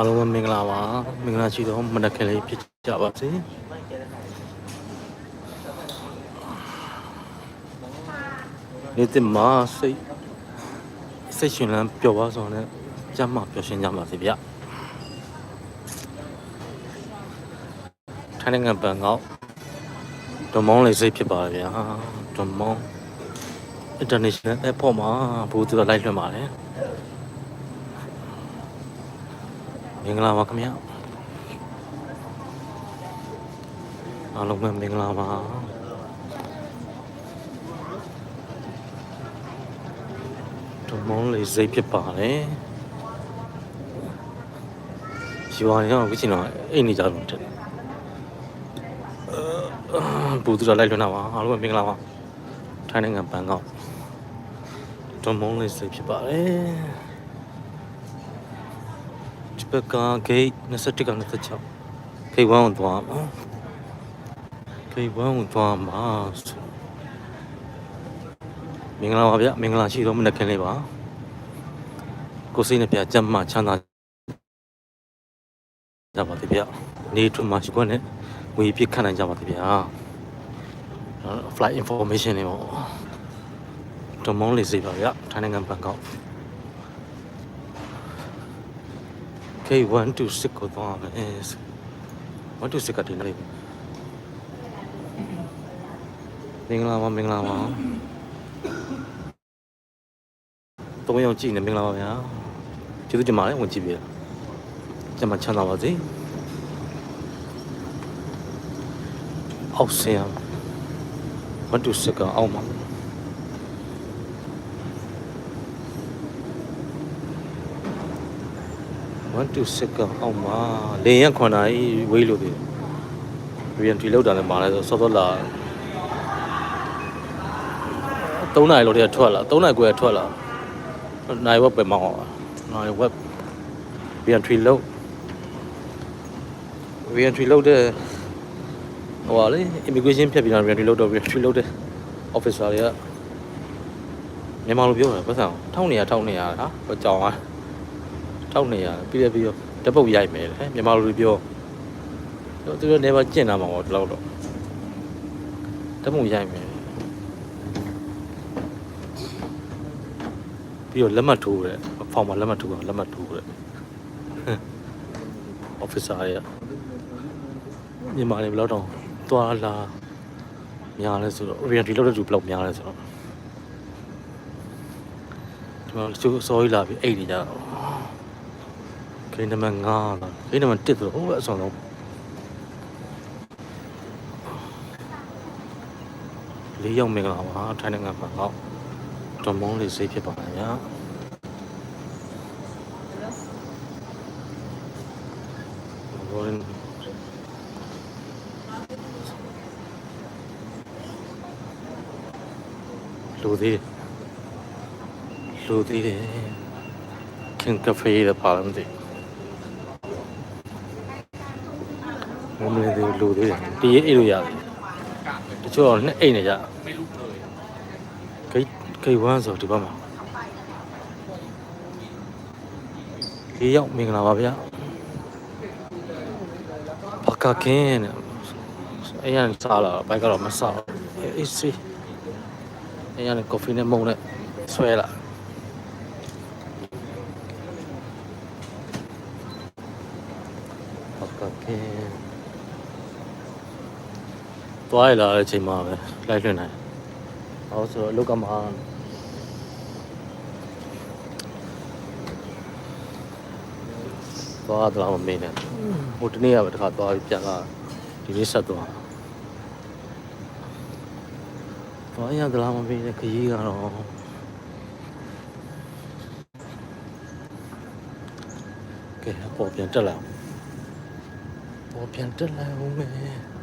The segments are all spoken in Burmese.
အားလုံးပဲမင်္ဂလာပါမင်္ဂလာရှိသောမနက်ခင်းလေးဖြစ်ကြပါစေနေ့တင်မှာစိတ်စိတ်ရှင်လန်းပျော်ပါစောနဲ့ကြမ်းမှပျော်ရွှင်ကြပါစေဗျထိုင်းနိုင်ငံဘန်ကောက်ဒွန်မောင်းလေးစိတ်ဖြစ်ပါတယ်ဗျာဒွန်မောင်း international airport မှာဘူးသူလိုက်လွှင့်ပါတယ်မ င်္ဂလာပါခင်ဗျာအားလုံးပဲမင်္ဂလာပါဒွန်မောင်းလေးစိတ်ဖြစ်ပါတယ်ရွာရောဝိချင်တော့အိတ်နေကြလို့တဲ့ဘူးသူလိုက်လွှင့်တာပါအားလုံးပဲမင်္ဂလာပါထိုင်းနိုင်ငံဘန်ကောက်ဒွန်မုံလေးစိတ်ဖြစ်ပါတယ်ဒီ ဘက်ကဂိတ်21က26ဂိတ်1ကိုသွားမှာဂိတ်1ကိုသွားမှာဆိုမင်္ဂလာပါဗျမင်္ဂလာရှိသောမနက်ခင်းလေးပါကိုစိတ်နဲ့ပြကြမ်းမှချမ်းသာကြပါသေးဗျနေထွန်းမရှိခွင့်နဲ့ဝေပြစ်ခံနိုင်ကြပါသေးဗျာ flight information တွေပေါ့ဒမုံလေးစီပါဗျထိုင်းနိုင်ငံဘန်ကောက် K126 ကိုသွားမယ်126ကတင်လေးမင်္ဂလာပါမင်္ဂလာပါတုံးရောင်ကြည့်နေမင်္ဂလာပါဗျာကျေးဇူးတင်ပါတယ်ဝင်ကြည့်ပြကျမချမ်းသာပါစေအောက်ဆင်းအောင်ဝတ်တူစကအောင်မှာ ဝတ်တူစကအောင်မှာလေရင်ခွန်နိုင်ဝေးလို့ဒီရီယန်ထရီလောက်တာလည်းမာလဲဆိုစောစောလာ3နိုင်လို့တည်းထွက်လာ3နိုင်ကိုရထွက်လာနိုင်ဝက်ပဲမောင်းအောင်နိုင်ဝက်ရီယန်ထရီလောက်ရီယန်ထရီလောက်တဲ့ဟိုပါလေ immigration ဖြတ်ပြီးတော့ reentry လုပ်တော့ reentry လုပ်တဲ့ officer တွေကမြန်မာလိုပြောတာပတ်စံ1200 1200ဟာဟိုကြောင်อ่ะ 1200ပြီးရပြီးတော့တပုတ်ရိုက်မယ်လေမြန်မာလိုပြောသူတို့နေပါကျင့်တာမှာပေါ့ဒီလောက်တော့တပုတ်ရိုက်မယ်ပြီးတော့လက်မှတ်ထိုးတယ်ဖောင်မှာလက်မှတ်ထိုးအောင်လက်မှတ်ထိုးတယ် officer တွေကမြန်မာတွေဘယ်လောက်တောင်သွားလာများလဲဆိုတော့ oriental လောက်တဲ့သူဘယ်လောက်များလဲဆိုတော့ဒီမှာချိုးစောကြီးလာပြီးအိတ်နေကြတော့ ဂိမ်းနံပါတ်5လားဂိမ်းနံပါတ်1ဆိုတော့ဟိုဘက်အဆောင်ဆုံးလေးယောက်မင်္ဂလာပါထိုင်းနိုင်ငံမှာတော့ဒမုံလေးစိတ်ဖြစ်ပါမယ်ဗျာဘောရင်လူသေးတယ်လူသေးတယ်ခင်ကဖေးတဲ့ပါမသိဘူး မမလေးသေးလူသေးတယ်တရေအိတ်လို့ရတယ်တချို့တော့နှစ်အိတ်နေကြဂိတ်ဂိတ်ဝမ်းဆိုဒီဘက်မှာလေးယောက်မင်္ဂလာပါဗျာဘာကကင်းနဲ့အဲ့ရန်စားလာဘိုက်ကတော့မစားဘူးအေးစီအဲ့ရနဲ့ကော်ဖီနဲ့မုံနဲ့ဆွဲလာဟုတ်ကဲ့ သွားရလာတဲ့အချိန်မှာပဲလိုက်လွှင့်နိုင်ဟောဆိုတော့လောက်ကမှာသွားတော့မမင်းနဲ့ဟိုတနေ့ကပဲတစ်ခါသွားပြီးပြန်လာဒီနေ့ဆက်သွားဘာရသလားမပေးတဲ့ခရီးကတော့ကဲပေါ်ပြန်တက်လာအောင်ပေါ်ပြန်တက်လာအောင်မယ်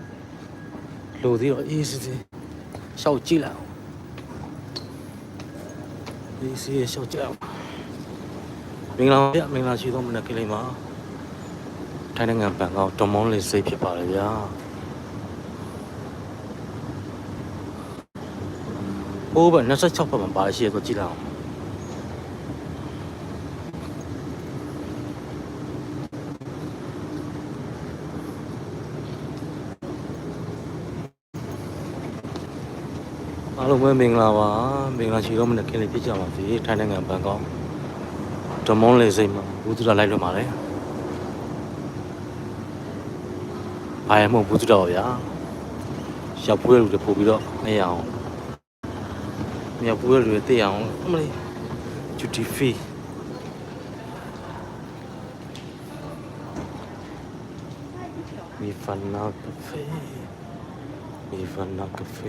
လူသေးတော့အေးစစ်စစ်ရှောက်ကြည့်လိုက်အောင်အေးစစ်ရှောက်ကြည့်အောင်မင်္ဂလာပါဗျမင်္ဂလာရှိသောမနက်ကလေးမှာထိုင်းနိုင်ငံဘန်ကောက်ဒမွန်လေးစိတ်ဖြစ်ပါလေဗျာဟိုးဘက်26ဘက်မှာပါရှိရဆိုကြည့်လိုက်အောင် အားလုံးပဲမင်္ဂလာပါမင်္ဂလာရှိတော့မနေ့ကလေးဖြစ်ကြပါစေထိုင်းနိုင်ငံဘန်ကောက်ဒမွန်လေးစိတ်မှာဘူးသူရလိုက်လွတ်ပါလေဘာရမို့ဘူးသူတော်ဗျာရောက်ပွဲလူတွေပို့ပြီးတော့မရအောင်မြောက်ပွဲလူတွေသိအောင်အမလေး duty free มีฟันนากาแฟมีฟันนากาแฟ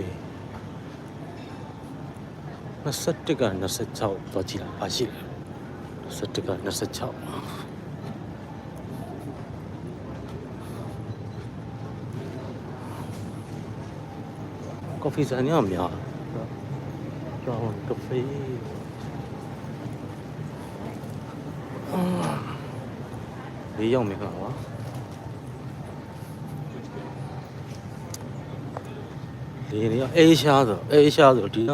21က26တော့ကြည့်လားပါရှိတယ်21က26ကော်ဖီဆိုင်ရအများကျောင်းကဖေးလေးရောက်မယ်ကွာလေနေအေးရှားဆိုအေးရှားဆိုဒီက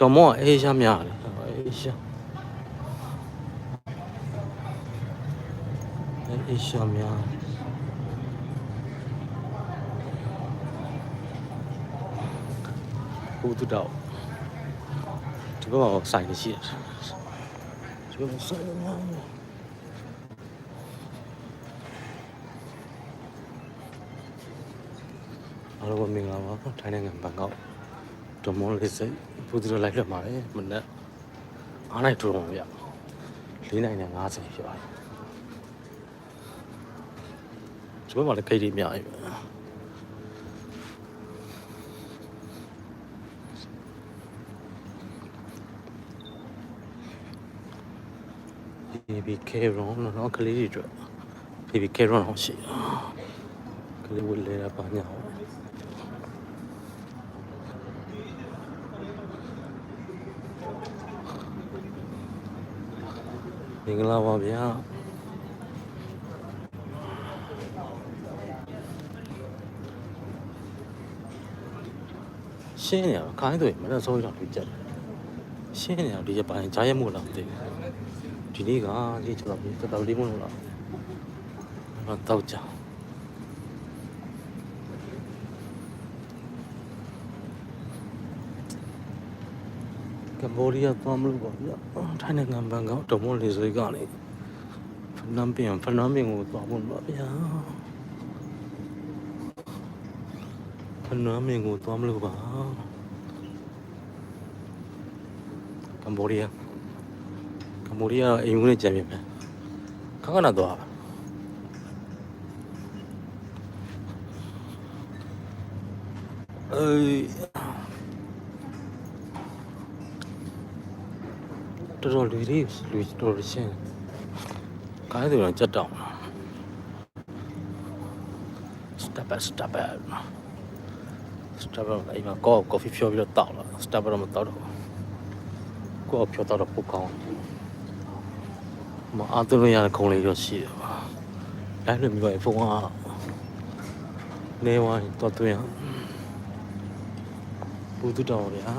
တော်မောကအေးရှားများတယ်အေးရှားအေးရှားများဘူးတူတော့ဒီဘက်မှာဆိုင်နေရှိတယ်ဒီဘက်မှာဆိုင်နေများအားလုံးပဲမင်္ဂလာပါထိုင်းနိုင်ငံဘန်ကောက် ဒမွန်လေးစိတ်ပူဇော်လိုက်လွတ်ပါတယ်မနေ့အားနိုင်ထူတော့ဗျ၄နိုင်နဲ့50ဖြစ်ပါတယ်ဒီဘက်မှာလည်းခိတ်ကြီးအများကြီးပဲဘေဘီကေရွန်တော့ကလေးတွေအတွက်ဘေဘီကေရွန်တော့ရှိကလေးဝတ်လဲတာပါညာဟု င်္ဂလာပါဗျာရှင်းနေရခိုင်းဆိုရင်မနေ့စောရတော့တွေ့ကြတယ်ရှင်းနေရဒီရပိုင်းဂျားရမို့လားမသိဘူးဒီနေ့ကဒီကျွန်တော်တော်တော်လေးမလို့လားတော့ကြောင်က ဘောဒီးယားသွားမလို့ပါဗျာထိုင်းနိုင်ငံဘန်ကောက်ဒမွန်လေးစိတ်ကနေဖနမ်ပင်ဖနမ်ပင်ကိုသွားဖို့ပါဗျာဖနမ်ပင်ကိုသွားမလို့ပါကမ္ဘောဒီးယားကမ္ဘောဒီးယားအိမ်ဝင်ကြံပြမယ်ခဏခဏသွားအေး တော်တော်လူတွေလူတော်တော်ရှင်းကားတွေတော့ကြက်တောင်း step up step up step up အိမ်မှာကောကော်ဖီဖြောပြီးတော့တောက်လာ step up တော့မတောက်တော့ကိုဖြောတောက်တော့ပုတ်ကောင်းမအားသွင်းရတဲ့ခုံလေးတော့ရှိတယ်ပါတိုင်းလိုမျိုးပဲဖုန်းကနေဝိုင်းတော့သွင်းဘူးတူတော်ဗျာ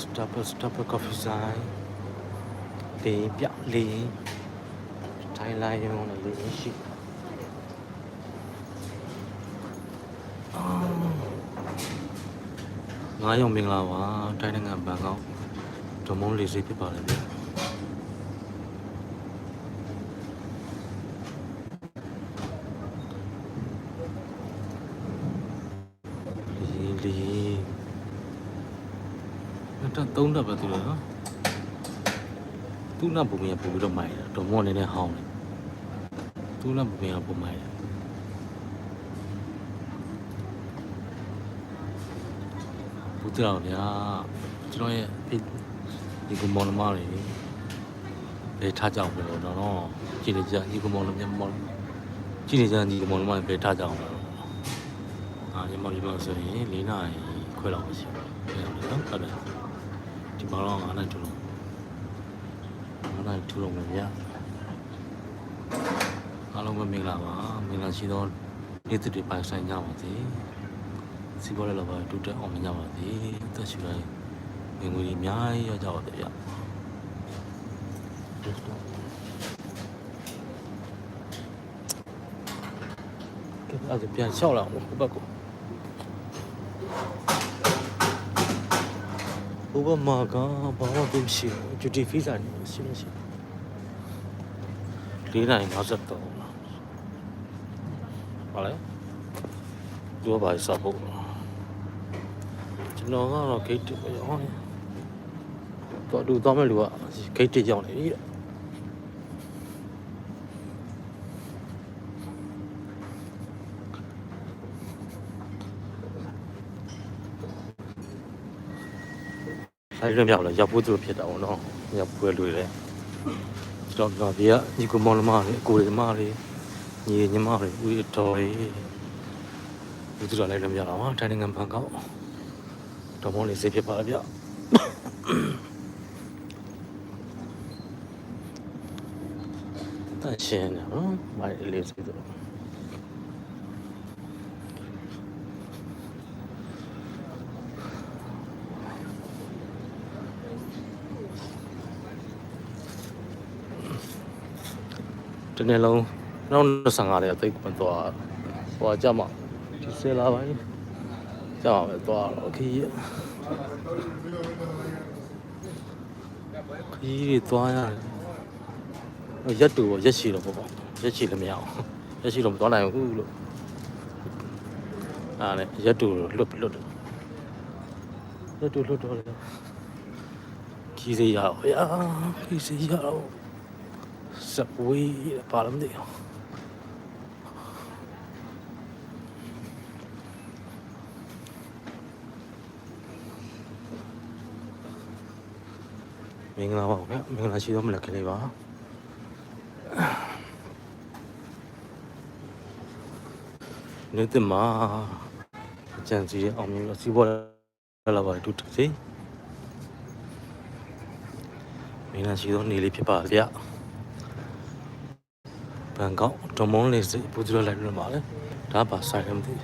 Stopper Stopper Coffee Sign လေးပြလေးထိုင်လိုက်ရုံနဲ့လေးရှိငါးယောက်မင်္ဂလာပါတိုင်းနိုင်ငံဘန်ကောက်ဒမုံလေးစိတ်ဖြစ်ပါတယ်ဗျာလေးလေးနှစ် တက်သုံးတက်ပဲသူလေနော်သူ့နောက်ပုံမြင်ပို့ပြီးတော့မိုက်တယ်ဒမုံအနေနဲ့ဟောင်းတယ်သူ့နောက်ပုံမြင်ကပုံမိုက်တယ်ဘူးတောင်ဗျာကျွန်တော်ရဲ့ဒီဒီကမောင်နှမတွေဘယ်ထားကြအောင်လို့တော့နော်ကြည့်နေကြဒီကမောင်နှမမောင်ကြည့်နေကြဒီကမောင်နှမတွေဘယ်ထားကြအောင်လို့အာညီမညီမဆိုရင်၄နာရီခွဲလောက်ပဲရှိတယ်နော်ဟုတ်တယ် ဒီမှာတော့9နိုင်ထူလို့9နိုင်ထူလို့မယ်ဗျာအားလုံးပဲမင်္ဂလာပါမင်္ဂလာရှိသောနေ့တစ်တွေပိုင်ဆိုင်ကြပါစေစီပေါ်လည်းတော့တူတက်အောင်ကြပါစေတက်ရှိတိုင်းငွေငွေကြီးအများကြီးရကြပါစေဗျာကဲအဲ့ဒါပြန်လျှောက်လာအောင်ဘက်ကိုို ဘက်မှာကဘာမှသိမရှိဘူးဂျူတီဖီဇာနေရှိနေရှိ၄နိုင်53ဘာလဲသူကဘာစပ်ဖို့ကျွန်တော်ကတော့ gate တစ်ပဲရောင်းနေတော့တူတော့မဲ့လူက gate တစ်ရောက်နေပြီတဲ့ ဆိုင်လွင်မြောက်လာရောက်ဖို့သူတို့ဖြစ်တာပေါ့နော်ရောက်ပွဲလွေတယ်ကျွန်တော်ကဒီကညီကမောင်လမလေးအကိုလေးမလေးညီညီမလေးဦးရတော်လေးဒီသူတို့လည်းလွင်မြောက်လာပါထိုင်နိုင်ငံဘန်ကောက်တော်မောင်လေးစေးဖြစ်ပါလားဗျတန်ရှင်းနော်မိုင်လေးစေးတော့ နေ့လုံးနောက်25ရက်သိပ်မသွားဟိုကြမှာဒီဆယ်လာပိုင်းကြမှာပဲသွားတော့ခီးခီးတွေသွားရတယ်ရက်တူပေါ့ရက်ချီတော့ပေါ့ပေါ့ရက်ချီလည်းမရအောင်ရက်ချီတော့မသွားနိုင်ဘူးလို့အားနဲ့ရက်တူလွတ်လွတ်တယ်ရက်တူလွတ်တော့လေခီးစေးရအောင်ဗျာခီးစေးရအောင် subway ပါလို့မသိဘူးမင်္ဂလာပါဗျာမင်္ဂလာရှိသောမလက်ကလေးပါနေ့တည်းမှာအကျန်စီရဲ့အောင်မြင်လို့စီးပွားလာပါတူတူစီမင်္ဂလာရှိသောနေ့လေးဖြစ်ပါဗျာ ဘန်ကောက်ဒမွန်လေးစိပူဇော်လိုက်လို့ပါလေဒါပါဆိုင်လည်းမသိ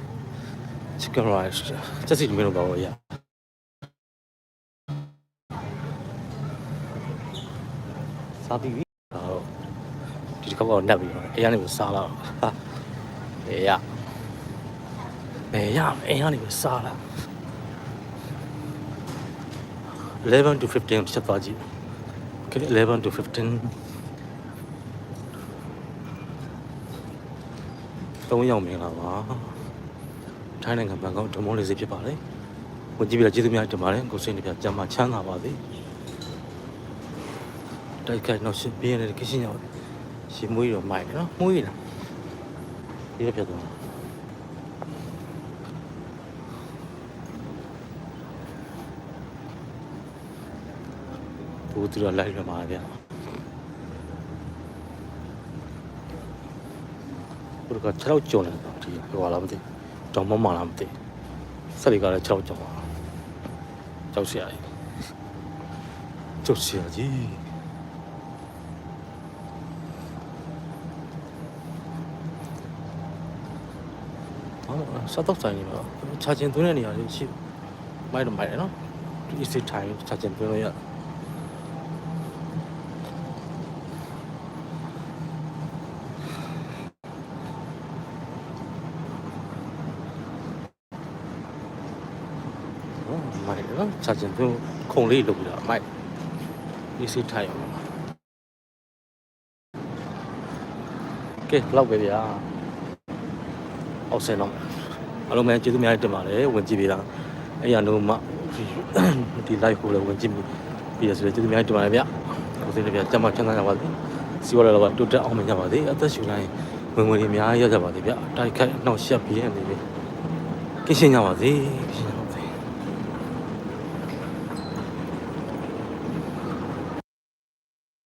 chicken rice ချက်စီမင်းတို့ပါဘောရစားပြီးပြီတော့ဒီတစ်ခါတော့နှက်ပြီးတော့အဲရနေကိုစားလာဟာအေးရအေးရအဲရနေကိုစားလာ11 to 15 ချက်သွားကြည့် Okay 11 to 15 သုံးယောက်မင်္ဂလာပါထိုင်းနိုင်ငံဘန်ကောက်ဒမွန်လေးစီဖြစ်ပါလေဝင်ကြည့်ပြကျေးဇူးများတင်ပါတယ်ကိုစိတ်နှပြကြမ်းမှချမ်းသာပါစေတိုက်ခိုက်တော့ရှင်ပြင်းနေတဲ့ကရှင်ရောက်ရှင်မွေးတော့မိုက်တယ်နော်မွေးလားဒီလိုဖြစ်သွားဘူးသူတော့လိုက်ရမှာဗျာ ဘုရား6လောက်ကျုံတယ်ဒီဟိုလာမသိတောင်မမလာမသိဆက်တွေကလည်း6လောက်ကျုံပါကြောက်စရာကြီးကြောက်စရာကြီးဟောစတော့ဆိုင်နေမှာချာချင်သွင်းတဲ့နေရာလေးရှိမိုက်တော့မိုက်တယ်နော်ဒီ easy time ချာချင်သွင်းလို့ရဟုတ်မို က်နော်ချာချင်သူခုံလေးလုပ်ပြီးတော့မိုက်ဒီစီထိုင်အောင်ကဲလောက်ပဲဗျာအောက်ဆင်းတော့အလုံးမဲကျေးဇူးများတင်ပါတယ်ဝင်ကြည့်ပေးတာအဲ့ရတော့မှဒီ live ကိုလည်းဝင်ကြည့်ပြီးရဆိုကျေးဇူးများတင်ပါတယ်ဗျကိုစင်းလည်းဗျာကျမချမ်းသာကြပါစေစီဝါလာတော့တိုးတက်အောင်မြင်ကြပါစေအသက်ရှူတိုင်းဝင်ဝင်တွေအများကြီးရကြပါစေဗျတိုက်ခိုက်နှောက်ရှက်ပြီးရနေပြီကင်းရှင်းကြပါစေကင်းရှင်း